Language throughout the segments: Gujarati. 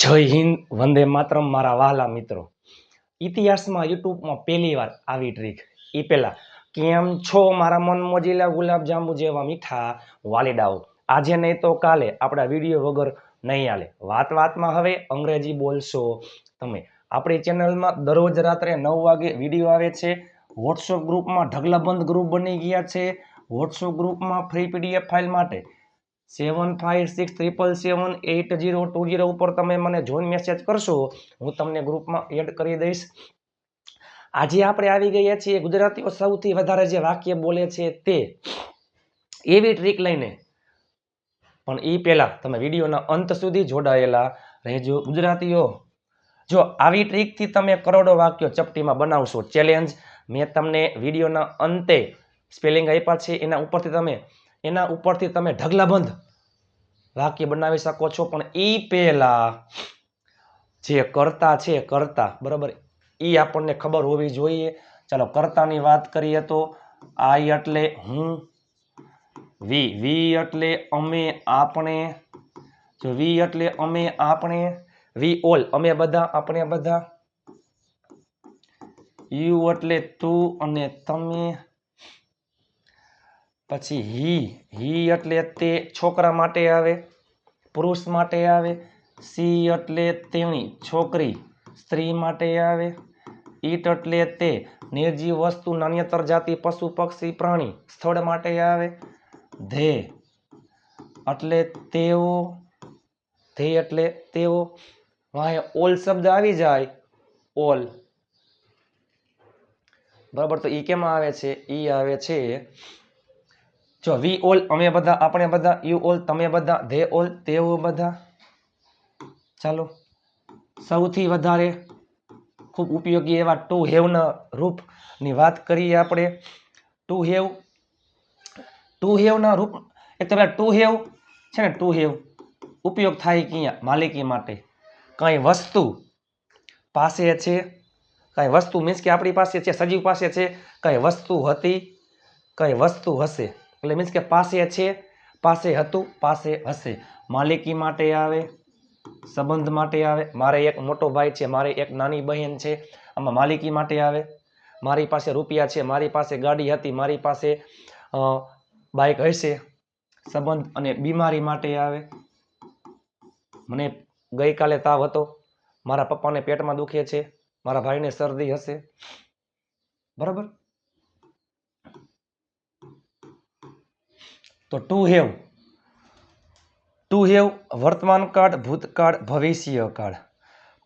જય હિન્દ, વંદે માતરમ, મારા વહાલા મિત્રો. ઇતિહાસમાં યુટ્યુબમાં પહેલી વાર આવી ટ્રીક. એ પહેલાં, કેમ છો મારા મન મોજીલા ગુલાબજાંબુ જેવા મીઠા વાલીડાઓ? આજે નહીં તો કાલે આપણા વીડિયો વગર નહીં હાલે. વાત વાતમાં હવે અંગ્રેજી બોલશો તમે. આપણી ચેનલમાં દરરોજ રાત્રે નવ વાગે વીડિયો આવે છે. વોટ્સઅપ ગ્રુપમાં ઢગલાબંધ ગ્રુપ બની ગયા છે. વોટ્સઅપ ગ્રુપમાં ફ્રી પીડીએફ ફાઇલ માટે seven five six triple seven eight zero two zero ઉપર તમે મને જોઈન મેસેજ કરશો, હું તમને ગ્રુપમાં એડ કરી દઈશ. આજે આપણે આવી ગયા છીએ ગુજરાતીઓ સૌથી વધારે જે વાક્ય બોલે છે તે, એવી ટ્રીક લઈને. પણ એ પહેલાં તમે વિડીયોના અંત સુધી જોડાયેલા રહેજો. ગુજરાતીઓ, જો આવી ટ્રીકથી તમે કરોડો વાક્યો ચપટીમાં બનાવશો ચેલેન્જ મેં તમને વિડીયોના અંતે સ્પેલિંગ આપ્યા છે, એના ઉપરથી તમે એના ઉપરથી તમે ઢગલાબંધ વાક્ય બનાવી શકો છો. પણ એ પહેલાં જે કરતા છે, કરતા, બરાબર? એ આપણને ખબર હોવી જોઈએ. ચાલો, કરતાની વાત કરીએ તો, આઈ એટલે હું, વી વી એટલે અમે, આપણે. જો, વી એટલે અમે, આપણે. વી, ઓલ, અમે બધા, આપણે બધા. યુ એટલે તું અને તમે. પછી હી હી એટલે તે છોકરા માટે આવે, પુરુષ માટે આવે, સી એટલે તેણી છોકરી, સ્ત્રી માટે આવે, ઈટ એટલે તે નિર્જીવ વસ્તુ, નાન્યતર જાતિ, પશુ, પક્ષી, પ્રાણી, સ્થળ માટે આવે, ધે એટલે તેઓ, ધે એટલે તેઓ, વાંહે ઓલ શબ્દ આવી જાય, ઓલ. બરાબર, તો ઈ કેમાં આવે છે? ઈ આવે છે જો વી ઓલ, અમે બધા, આપણે બધા, યુ ઓલ, તમે બધા, ધે ઓલ તેઓ બધા. ચાલો. સૌથી વધારે ખૂબ ઉપયોગી એવા ટુ હેવના રૂપની વાત કરીએ આપણે. To have. ટુ હેવના રૂપ, એક તો પેલા ટુ હેવ, છે ને, ટુ હેવ. ઉપયોગ થાય ક્યાં? માલિકી માટે. કંઈ વસ્તુ પાસે છે, કંઈ વસ્તુ મીન્સ કે આપણી પાસે છે, સજીવ પાસે છે, કંઈ વસ્તુ હતી, કંઈ વસ્તુ હશે. એટલે મીન્સ કે પાસે છે, પાસે હતું, પાસે હશે. માલિકી માટે આવે, સંબંધ માટે આવે. મારે એક મોટો ભાઈ છે, મારે એક નાની બહેન છે, આમાં માલિકી માટે આવે. મારી પાસે રૂપિયા છે, મારી પાસે ગાડી હતી, મારી પાસે બાઇક હશે. સંબંધ અને બીમારી માટે આવે. મને ગઈકાલે તાવ હતો. મારા પપ્પાને પેટમાં દુખે છે. મારા ભાઈને શરદી હશે. બરાબર? તો ટુ હેવ. ટુ હેવ વર્તમાન કાળ, ભૂતકાળ, ભવિષ્ય કાળ.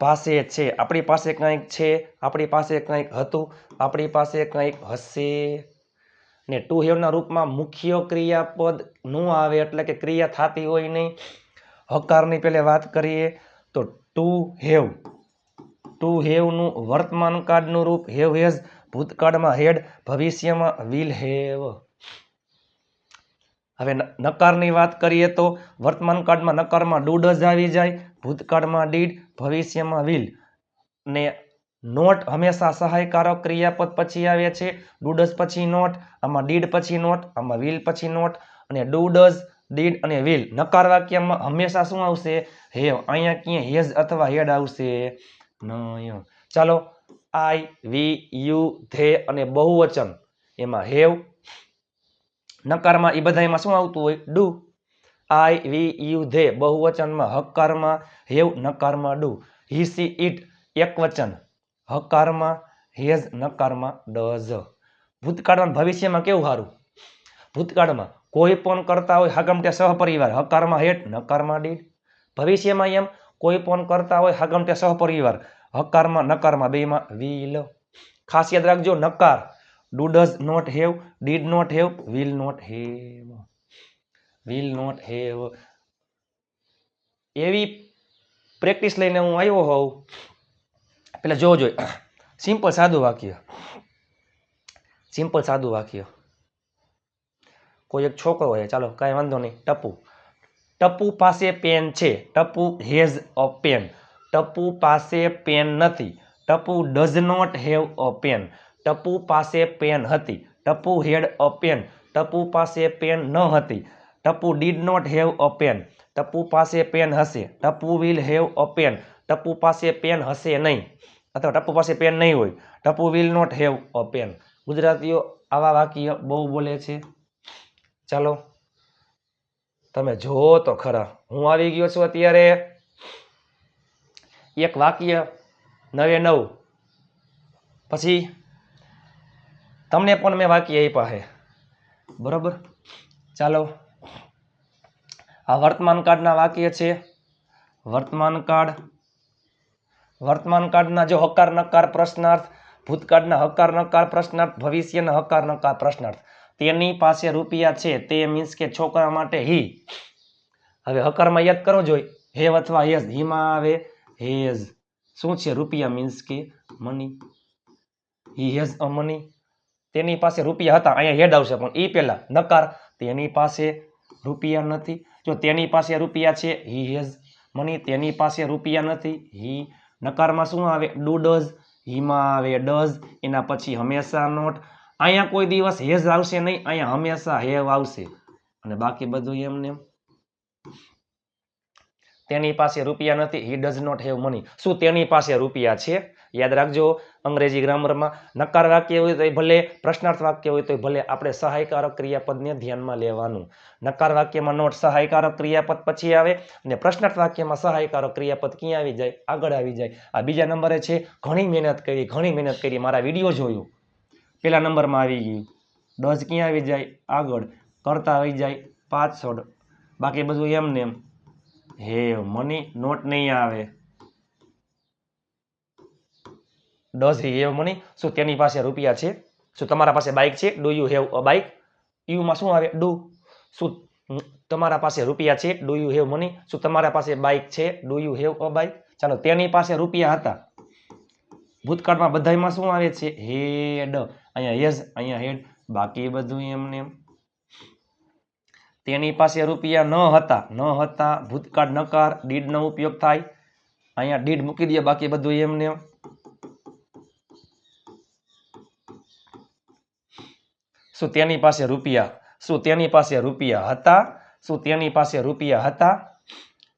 પાસે છે, આપણી પાસે કંઈક છે, આપણી પાસે કંઈક હતું, આપણી પાસે કંઈક હશે. ને ટુ હેવના રૂપમાં મુખ્ય ક્રિયાપદ ન આવે એટલે કે ક્રિયા થતી હોય નહીં. હકારની પહેલે વાત કરીએ તો ટુ હેવ. ટુ હેવનું વર્તમાન કાળનું રૂપ હેવ હેઝ, ભૂતકાળમાં હેડ, ભવિષ્યમાં વિલ હેવ. હવે નકારની વાત કરીએ તો વર્તમાન કાળમાં નકારમાં ડુ ડઝ આવી જાય, ભૂતકાળમાં ડીડ, ભવિષ્યમાં વિલ. ને નોટ હંમેશા સહાયકારક ક્રિયાપદ પછી આવે છે ડુ ડઝ પછી નોટ, આમાં ડીડ પછી નોટ, આમાં વિલ પછી નોટ, અને ડુ ડઝ ડીડ અને વિલ. નકાર વાક્યમાં હંમેશા શું આવશે? હેવ અહીંયા ક્યાં હેઝ અથવા હેડ આવશે? ચાલો, આઈ, વી, યુ, ધે અને બહુવચન. એમાં હેવ નકારમાં એ બધા એમાં શું આવતું હોય? Do. I we you they. બહુવચનમાં હકારમાં હેવ, નકારમાં ડુ. હી સી ઇટ એકવચન. હકારમાં હેઝ, નકારમાં ડઝ. ભૂતકાળમાં ભવિષ્યમાં કેવું સારું ભૂતકાળમાં કોઈ પણ કરતા હોય હાગમટે સહપરિવાર. હકારમાં હેઠ નકારમાં ડીડ. ભવિષ્યમાં એમ કોઈ પણ કરતા હોય હાગમટે સહપરિવાર. હકારમાં, નકારમાં બેમાં વી લ ખાસ યાદ રાખજો, નકાર. Do does not have did not have will not have will not have એવી પ્રેક્ટિસ લઈને હું આવ્યો હોઉં, પેલા જોવો જોઈએ સિમ્પલ સાદું વાક્ય. સિમ્પલ સાદું વાક્ય. કોઈ એક છોકરો હોય, ચાલો કાંઈ વાંધો નહીં. ટપુ. ટપુ પાસે પેન છે. Tapu has a pen Tapu પાસે પેન નથી. Tapu does not have a pen Tapu પાસે પેન હતી. Tapu had a pen. Tapu પાસે પેન ન હતી. Tapu did not have a pen. Tapu પાસે પેન હશે. Tapu will have a pen. Tapu પાસે પેન હશે નહીં. અથવા ટપુ પાસે પેન નહીં હોય. Tapu will not have a pen. ગુજરાતીઓ આવા વાક્ય બહુ બોલે છે. ચાલો. તમે જુઓ તો ખરા. હું આવી ગયો છું અત્યારે. એક વાક્ય નવે નવ. પછી તમને પણ મેં વાક્ય આપ્યા છે. બરાબર? ચાલો. આ વર્તમાન કાળના વાક્ય છે. વર્તમાન કાળ વર્તમાન કાળના જો હકાર નકાર પ્રશ્નાર્થ, ભૂતકાળના હકાર નકાર પ્રશ્નાર્થ, ભવિષ્યના હકાર નકાર પ્રશ્નાર્થ, તેની પાસે રૂપિયા છે, તે મીન્સ કે છોકરા માટે હી. હવે હકારમાં યાદ કરો જોઈએ હેવ અથવા યસ હીમાં આવે હેઝ. શું છે રૂપિયા મીન્સ કે money he has a money તેની પાસે રૂપિયા હતા, અહીંયા હેડ આવશે, પણ એ પહેલા નકાર, તેની પાસે રૂપિયા નથી. જો તેની પાસે રૂપિયા છે હી હેઝ મની તેની પાસે રૂપિયા નથી હી નકારમાં શું આવે? ડુ ડઝ હીમાં આવે ડઝ એના પછી હંમેશા નોટ અહીંયા કોઈ દિવસ હેઝ આવશે નહીં, અહીંયા હંમેશા હેવ આવશે. અને બાકી બધું એમને એમ. તેની પાસે રૂપિયા નથી he does not have money શું તેની પાસે રૂપિયા છે? યાદ રાખજો, અંગ્રેજી ગ્રામરમાં નકાર વાક્ય હોય તો ભલે, પ્રશ્નાર્થ વાક્ય હોય તો ભલે, આપણે સહાયકારક ક્રિયાપદને ધ્યાનમાં લેવાનું. નકાર વાક્યમાં નોટ સહાયકારક ક્રિયાપદ પછી આવે અને પ્રશ્નાર્થ વાક્યમાં સહાયકારક ક્રિયાપદ ક્યાં આવી જાય? આગળ આવી જાય. આ બીજા નંબરે છે, ઘણી મહેનત કરી, ઘણી મહેનત કરી, મારા વીડિયો જોયું. પેલા નંબરમાં આવી ગયું. ડઝ ક્યાં આવી જાય? આગળ. કરતા આવી જાય પાછળ બાકી બધું એમને એમ. હેવ મની નોટ નહીં આવે. ડઝ હી હેવ મની શું તેની પાસે રૂપિયા છે. શું તમારા પાસે બાઇક છે. Do you have a bike યુમાં શું આવે? ડુ શું તમારા પાસે રૂપિયા છે. ડુ યુ હેવ મની શું તમારા પાસે બાઇક છે. Do you have a bike ચાલો, તેની પાસે રૂપિયા હતા. ભૂતકાળમાં બધાયમાં શું આવે છે? હેડ અહીંયા યસ અહીંયા હેડ બાકી બધું એમને એમ. તેની પાસે રૂપિયા ન હતા. ન હતા, ભૂતકાળ નકાર ડીડનો ઉપયોગ થાય. અહીંયા ડીડ મૂકી દે, બાકી બધું એમને શું તેની પાસે રૂપિયા? શું તેની પાસે રૂપિયા હતા? શું તેની પાસે રૂપિયા હતા?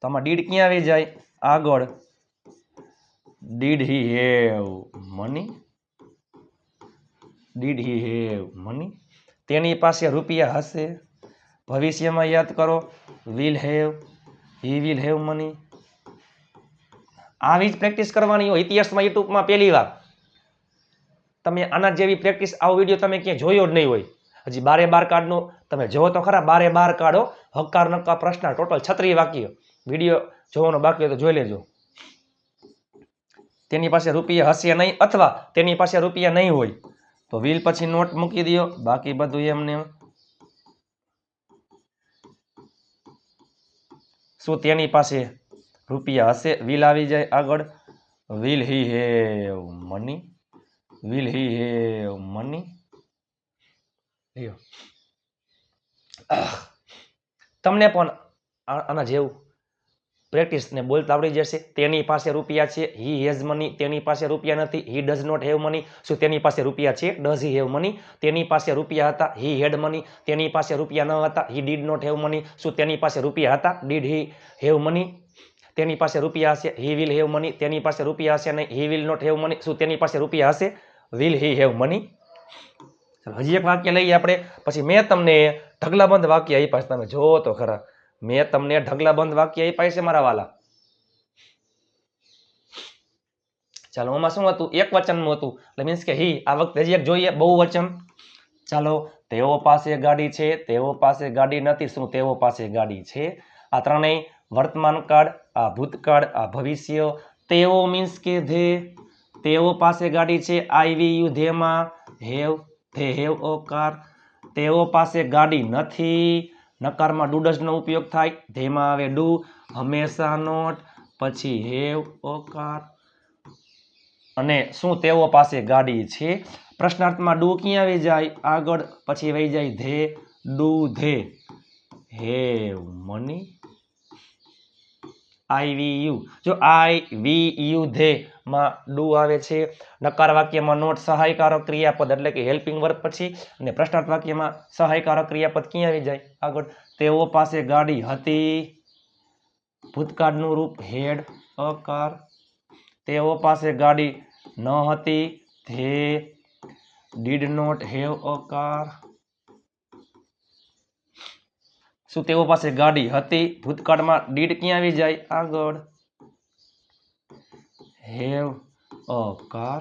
તો આમાં ડીડ ક્યાં આવી જાય? આગળ. Did he have money did he have money તેની પાસે રૂપિયા હશે. ભવિષ્યમાં યાદ કરો. Will have he will have money આવી જ પ્રેક્ટિસ કરવાની હોય. ઇતિહાસમાં, યુટ્યુબમાં પહેલી વાર. તમે આના જેવી પ્રેક્ટિસ આવો વીડિયો તમે ક્યાંય જોયો જ નહીં હોય. હજી બારે બાર કાર્ડનું તમે જોવો તો ખરા, બારે બાર કાઢો હકાર નક્કા પ્રશ્ન, ટોટલ છત્રી વાક્ય. વીડિયો જોવાનો બાકી તો જોઈ લેજો. તેની પાસે રૂપિયા હશે નહીં અથવા તેની પાસે રૂપિયા નહીં હોય. તો વિલ પછી નોટ મૂકી દો બાકી બધું એમને શું તેની પાસે રૂપિયા હશે? વિલ આવી જાય આગળ. Will he have money will he money લ્યો આહ. તમને પણ આના જેવું પ્રેક્ટિસ ને બોલતા આવડી જશે. તેની પાસે રૂપિયા છે. હી હેઝ મની તેની પાસે રૂપિયા નથી. He does not have money શું તેની પાસે રૂપિયા છે? ડઝ હી હેવ મની તેની પાસે રૂપિયા હતા. હી હેડ મની તેની પાસે રૂપિયા ન હતા. He did not have money શું તેની પાસે રૂપિયા હતા? ડીડ હી હેવ મની તેની પાસે રૂપિયા હશે. હી વિલ હેવ મની તેની પાસે રૂપિયા હશે નહીં. He will not have money શું તેની પાસે રૂપિયા હશે? વિલ હી હેવ મની ચાલો, હજી એક વાક્ય લઈએ આપણે. પછી મેં તમને ઢગલાબંધ વાક્ય આપ્યા છે. તમે જોવો તો ખરા. મેં તમને ઢગલાબંધ વાક્ય આપ્યા છે મારા વાલા. ચાલો, આમાં શું હતું? એક વચનનું હતું. એટલે મીન્સ કે હી, આ વખતે હજી એક જોઈએ. બહુ વચન. ચાલો, તેઓ પાસે ગાડી છે. તેઓ પાસે ગાડી નથી. શું તેઓ પાસે ગાડી છે? આ ત્રણેય વર્તમાન કાળ આ ભૂતકાળ, આ ભવિષ્ય. તેઓ મીન્સ કે ધે તેઓ પાસે ગાડી છે I we you ધેમાં, have, they have a car. તેઓ પાસે ગાડી નથી, નકારમાં ડુડસનો ઉપયોગ થાય, ધેમાં આવે ડુ, હંમેશા નોટ, પછી હેવ અ કાર. અને શું તેઓ પાસે ગાડી છે? પ્રશ્નાર્થમાં ડુ ક્યાં આવી જાય આગળ પછી વહી જાય they, do they. Have money. I we you. જો આઈ વી યુ ધે માં ડુ આવે છે નકાર વાક્યમાં નોટ સહાયકારક ક્રિયાપદ એટલે કે હેલ્પિંગ વર્ક પછી અને પ્રશ્નાર્થ વાક્યમાં સહાયકારક ક્રિયાપદ ક્યાં આવી જાય? આગળ. તેઓ પાસે ગાડી હતી. ભૂતકાળનું રૂપ હેડ અ કાર તેઓ પાસે ગાડી ન હતી. They did not have a car શું તેઓ પાસે ગાડી હતી? ભૂતકાળમાં ડીડ ક્યાં આવી જાય? આગળ. હેવ અ કાર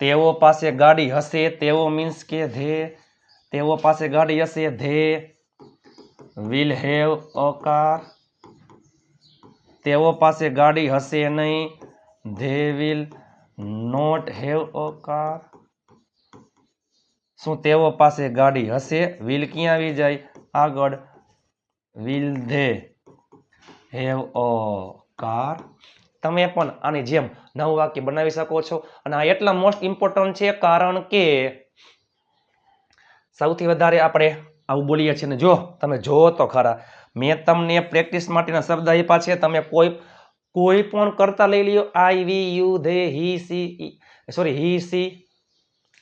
તેઓ પાસે ગાડી હશે, તેઓ મીન્સ કે ધે. તેઓ પાસે ગાડી હશે, they. Will have a car તેઓ પાસે ગાડી હશે નહીં, they will not have a car શું તેઓ પાસે ગાડી હશે? વિલ ક્યાં આવી જાય? આગળ will they have a car તમે પણ આની જેમ નવું વાક્ય બનાવી શકો છો. અને આ એટલા મોસ્ટ ઇમ્પોર્ટન્ટ છે કારણ કે સૌથી વધારે આપણે આવું બોલીએ છીએ ને જો તમે જોવો તો ખરા, મેં તમને પ્રેક્ટિસ માટેના શબ્દ આપ્યા છે, તમે કોઈ કોઈ પણ કરતા લઈ લ્યો. I we you they he she sorry he she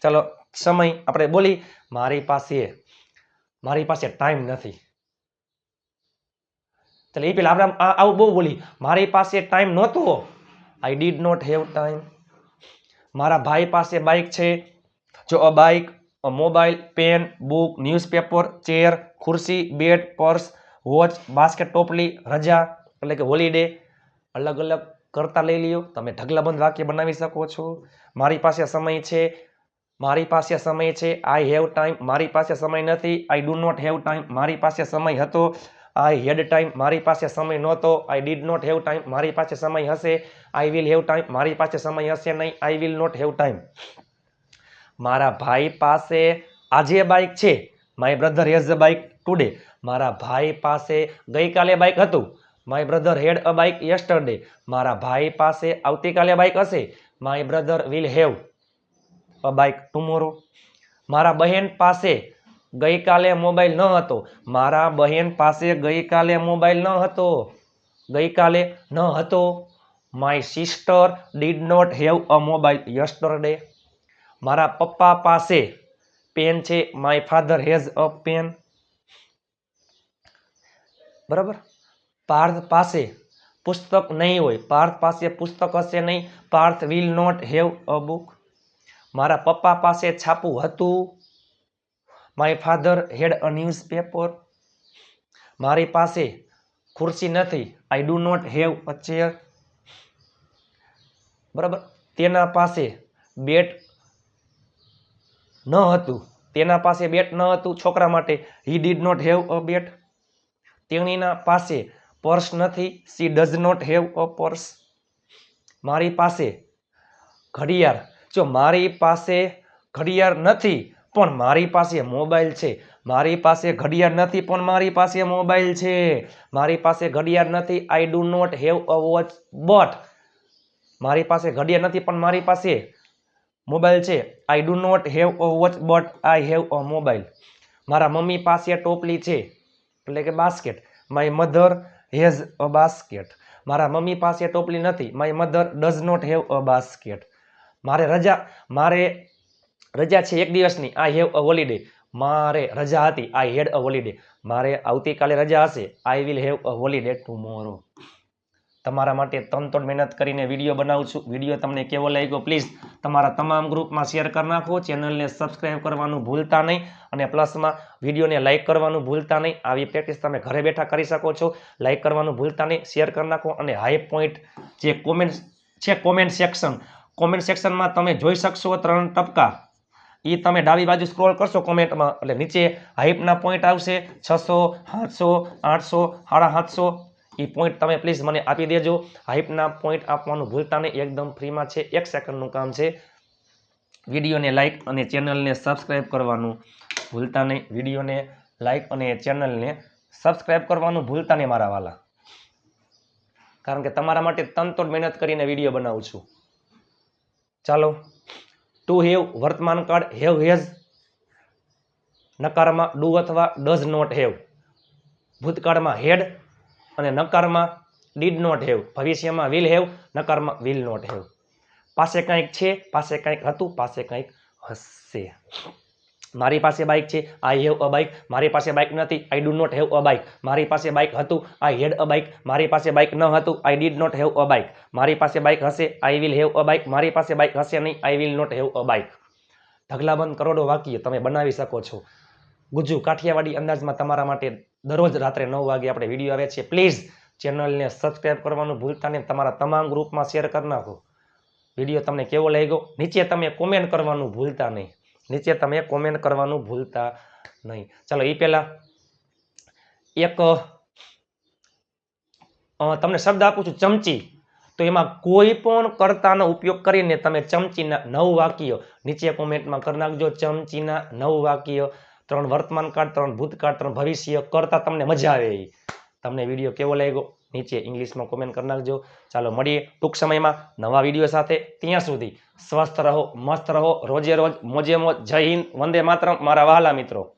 ચલો, સમય આપણે બોલી, મારી પાસે મારી પાસે ટાઈમ નથી. એટલે એ પેલા આપણે આવું બહુ બોલી. મારી પાસે ટાઈમ નહોતો. I did not have time મારા ભાઈ પાસે બાઇક છે. જો a bike mobile pen book newspaper chair ખુરશી બેડ પર્સ વોચ બાસ્કેટ ટોપલી, રજા, એટલે કે હોલિડે અલગ અલગ કરતા લઈ લ્યો. તમે ઢગલાબંધ વાક્ય બનાવી શકો છો. મારી પાસે સમય છે. મારી પાસે સમય છે. આઈ હેવ ટાઈમ મારી પાસે સમય નથી. I do not have time મારી પાસે સમય હતો. આઈ હેડ ટાઈમ મારી પાસે સમય નહોતો. I did not have time મારી પાસે સમય હશે. આઈ વિલ હેવ ટાઈમ મારી પાસે સમય હશે નહીં. I will not have time મારા ભાઈ પાસે આજે બાઇક છે. My brother has a bike today મારા ભાઈ પાસે ગઈકાલે બાઇક હતું. My brother had a bike yesterday મારા ભાઈ પાસે આવતીકાલે બાઇક હશે. My brother will have bike tomorrow. મારા બહેન પાસે ગઈકાલે મોબાઈલ ન હતો. મારા બહેન પાસે ગઈકાલે મોબાઈલ ન હતો. ગઈકાલે ન હતો. My sister did not have a mobile yesterday. મારા પપ્પા પાસે પેન છે. My father has a pen. બરાબર? પાર્થ પાસે પુસ્તક નહીં હોય. પાર્થ પાસે પુસ્તક હશે નહીં. Parth will not have a book. મારા પપ્પા પાસે છાપું હતું. My father had a newspaper મારી પાસે ખુરશી નથી. I do not have a chair બરાબર? તેના પાસે બેટ ન હતું. તેના પાસે બેટ ન હતું છોકરા માટે. He did not have a bat તેણીના પાસે પર્સ નથી. She does not have a purse મારી પાસે ઘડિયાળ જો મારી પાસે ઘડિયાળ નથી, પણ મારી પાસે મોબાઈલ છે. મારી પાસે ઘડિયાળ નથી, પણ મારી પાસે મોબાઈલ છે. મારી પાસે ઘડિયાળ નથી I do not have a watch but મારી પાસે ઘડિયાળ નથી, પણ મારી પાસે મોબાઈલ છે. I do not have a watch but I have a mobile મારા મમ્મી પાસે ટોપલી છે, એટલે કે basket. My mother has a basket મારા મમ્મી પાસે ટોપલી નથી my mother does not have a basket મારે રજા મારે રજા છે એક દિવસની આઈ હેવ અ હોલિડે મારે રજા હતી આઈ હેડ અ હોલિડે મારે આવતીકાલે રજા હશે I will have a holiday tomorrow તમારા માટે તનતોડ મહેનત કરીને વીડિયો બનાવું છું. વીડિયો તમને કેવો લાગ્યો પ્લીઝ તમારા તમામ ગ્રુપમાં શેર કરી નાખો. ચેનલને સબસ્ક્રાઈબ કરવાનું ભૂલતા નહીં અને પ્લસમાં વિડીયોને લાઇક કરવાનું ભૂલતા નહીં. આવી પ્રેક્ટિસ તમે ઘરે બેઠા કરી શકો છો. લાઇક કરવાનું ભૂલતા નહીં, શેર કરી નાખો અને હાઈ પોઈન્ટ જે કોમેન્ટ છે કોમેન્ટ સેક્શન કોમેન્ટ સેક્શનમાં તમે જોઈ શકશો ત્રણ ટપકા. એ તમે ડાબી બાજુ સ્ક્રોલ કરશો કોમેન્ટમાં એટલે નીચે હાઈપના પોઈન્ટ આવશે. છસો, સાતસો, આઠસો, સાડા સાતસો. એ પોઈન્ટ તમે પ્લીઝ મને આપી દેજો. હાઈપના પોઈન્ટ આપવાનું ભૂલતા નહીં. એકદમ ફ્રીમાં છે. એક સેકન્ડનું કામ છે. વિડીયોને લાઇક અને ચેનલને સબસ્ક્રાઈબ કરવાનું ભૂલતા નહીં. વિડીયોને લાઇક અને ચેનલને સબસ્ક્રાઈબ કરવાનું ભૂલતા નહીં મારા વાલા. કારણ કે તમારા માટે તનતોડ મહેનત કરીને વીડિયો બનાવું છું. ચાલો. ટુ હેવ વર્તમાન કાળ હેવ હેઝ નકારમાં ડુ અથવા ડઝ નોટ હેવ ભૂતકાળમાં હેડ અને નકારમાં ડીડ નોટ હેવ ભવિષ્યમાં વિલ હેવ નકારમાં વિલ નોટ હેવ પાસે કંઈક છે, પાસે કંઈક હતું, પાસે કંઈક હશે. મારી પાસે બાઇક છે આઈ હેવ અ બાઇક મારી પાસે બાઇક નથી I do not have a bike મારી પાસે બાઇક હતું આઈ હેડ અ બાઇક મારી પાસે બાઇક ન હતું I did not have a bike મારી પાસે બાઇક હશે I will have a bike મારી પાસે બાઇક હશે નહીં I will not have a bike ઢગલાબંધ કરોડો વાક્ય તમે બનાવી શકો છો. ગુજુ, કાઠિયાવાડી અંદાજમાં તમારા માટે દરરોજ રાત્રે નવ વાગે આપણે વીડિયો આવે છે. પ્લીઝ ચેનલને સબસ્ક્રાઇબ કરવાનું ભૂલતા નહીં. તમારા તમામ ગ્રુપમાં શેર કરી નાખો. વીડિયો તમને કેવો લાગ્યો? નીચે તમે કોમેન્ટ કરવાનું ભૂલતા નહીં. નીચે તમે કોમેન્ટ કરવાનું ભૂલતા નહીં. ચાલો એ પહેલાં એક તમને શબ્દ આપું છું, ચમચી. તો એમાં કોઈ પણ કર્તાનો ઉપયોગ કરીને તમે ચમચીના નવ વાક્ય નીચે કોમેન્ટમાં કરી નાખજો. ચમચીના નવ વાક્ય, ત્રણ વર્તમાન કાળ ત્રણ ભૂતકાળ, ત્રણ ભવિષ્ય કરતા તમને મજા આવે એ તમને વીડિયો કેવો લાગ્યો? નીચે ઇંગ્લિશમાં કોમેન્ટ કરી નાખજો ચાલો મળીએ ટૂંક સમયમાં નવા વીડિયો સાથે ત્યાં સુધી. સ્વસ્થ રહો, મસ્ત રહો, રોજે રોજ મોજે મોજ. જય હિન્દ, વંદે માતરમ. મારા વહાલા મિત્રો.